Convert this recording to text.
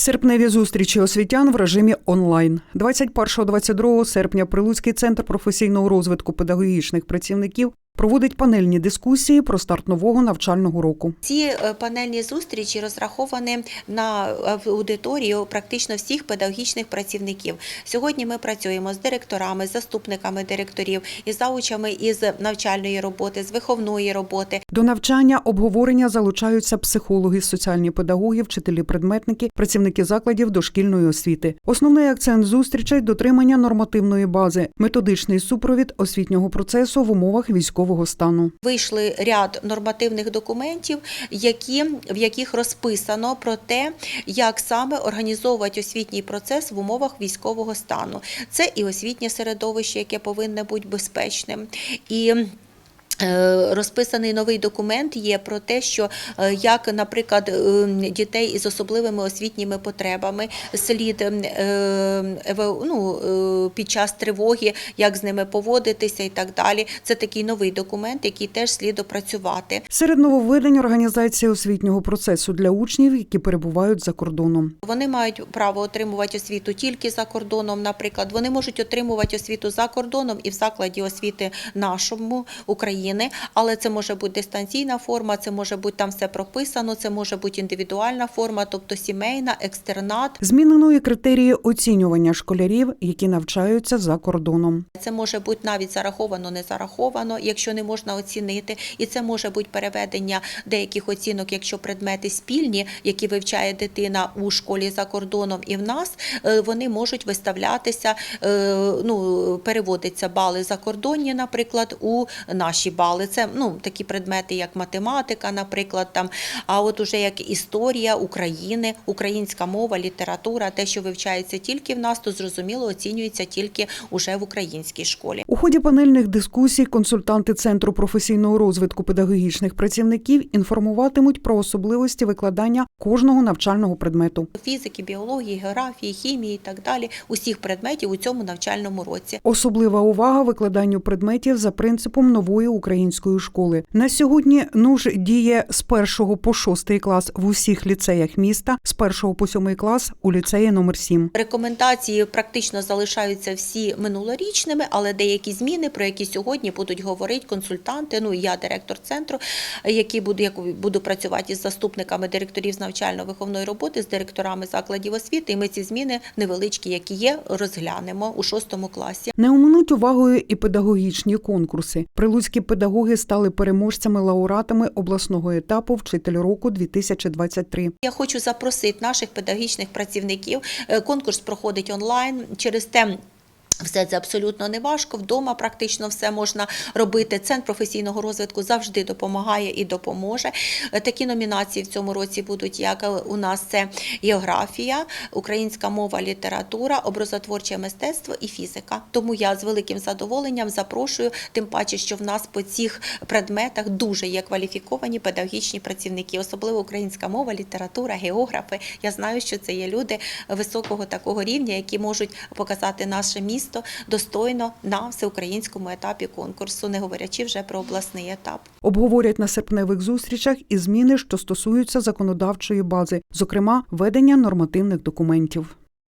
Серпневі зустрічі освітян в режимі онлайн. 21-22 серпня Прилуцький центр професійного розвитку педагогічних працівників проводить панельні дискусії про старт нового навчального року. Ці е, панельні зустрічі розраховані на аудиторію практично всіх педагогічних працівників. Сьогодні ми працюємо з директорами, з заступниками директорів, із заучами із навчальної роботи, з виховної роботи. До навчання обговорення залучаються психологи, соціальні педагоги, вчителі, предметники, працівники закладів дошкільної освіти. Основний акцент зустрічей дотримання нормативної бази, методичний супровід освітнього процесу в умовах військового стану. Вийшли ряд нормативних документів, які, в яких розписано про те, як саме організовувати освітній процес в умовах військового стану. Це і освітнє середовище, яке повинне бути безпечним. І Розписаний новий документ є про те, що е, як, наприклад, е, дітей із особливими освітніми потребами слід е, ну, е, під час тривоги, як з ними поводитися і так далі. Це такий новий документ, який теж слід опрацювати. Серед нововведень організація освітнього процесу для учнів, які перебувають за кордоном. Вони мають право отримувати освіту тільки за кордоном. Наприклад, вони можуть отримувати освіту за кордоном і в закладі освіти нашому України, але це може бути дистанційна форма, це може бути там все прописано, це може бути індивідуальна форма, тобто сімейна, екстернат. Змінено і критерії оцінювання школярів, які навчаються за кордоном. Це може бути навіть зараховано, не зараховано, якщо не можна оцінити, і це може бути переведення деяких оцінок, якщо предмети спільні, які вивчає дитина у школі за кордоном, і в нас е, вони можуть виставлятися, е, ну переводиться бали закордонні, наприклад, у наші бали. Це ну такі предмети, як математика, наприклад, там. А от уже як історія України, українська мова, література, те, що вивчається тільки в нас, то зрозуміло оцінюється тільки уже в українській школі. У ході панельних дискусій консультанти Центру професійного розвитку педагогічних працівників інформуватимуть про особливості викладання кожного навчального предмету. Фізики, біології, географії, хімії і так далі, усіх предметів у цьому навчальному році. Особлива увага викладанню предметів за принципом нової української школи. На сьогодні НУЖ діє з 1 по 6 клас в усіх ліцеях міста, з 1 по 7 клас у ліцеї номер 7. Рекомендації практично залишаються всі минулорічними, але деякі зміни, про які сьогодні будуть говорити консультанти. Ну і я директор центру, які буду як буду працювати із заступниками директорів з навчально-виховної роботи, з директорами закладів освіти. І ми ці зміни невеличкі, які є, розглянемо у шостому класі. Не оминуть увагою і педагогічні конкурси. Прилуцькі педагоги стали переможцями лауреатами обласного етапу Вчитель року 2023. Я хочу запросити наших педагогічних працівників. Е, Конкурс проходить онлайн через те. Все це абсолютно не важко. Вдома практично все можна робити. Центр професійного розвитку завжди допомагає і допоможе. Е, Такі номінації в цьому році будуть, як е, у нас це географія, українська мова, література, образотворче мистецтво і фізика. Тому я з великим задоволенням запрошую, тим паче, що в нас по цих предметах дуже є кваліфіковані педагогічні працівники, особливо українська мова, література, географи. Я знаю, що це є люди високого такого рівня, які можуть показати наше місто достойно на всеукраїнському етапі конкурсу, не говорячи вже про обласний етап. Обговорять на серпневих зустрічах і зміни, що стосуються законодавчої бази, зокрема ведення нормативних документів.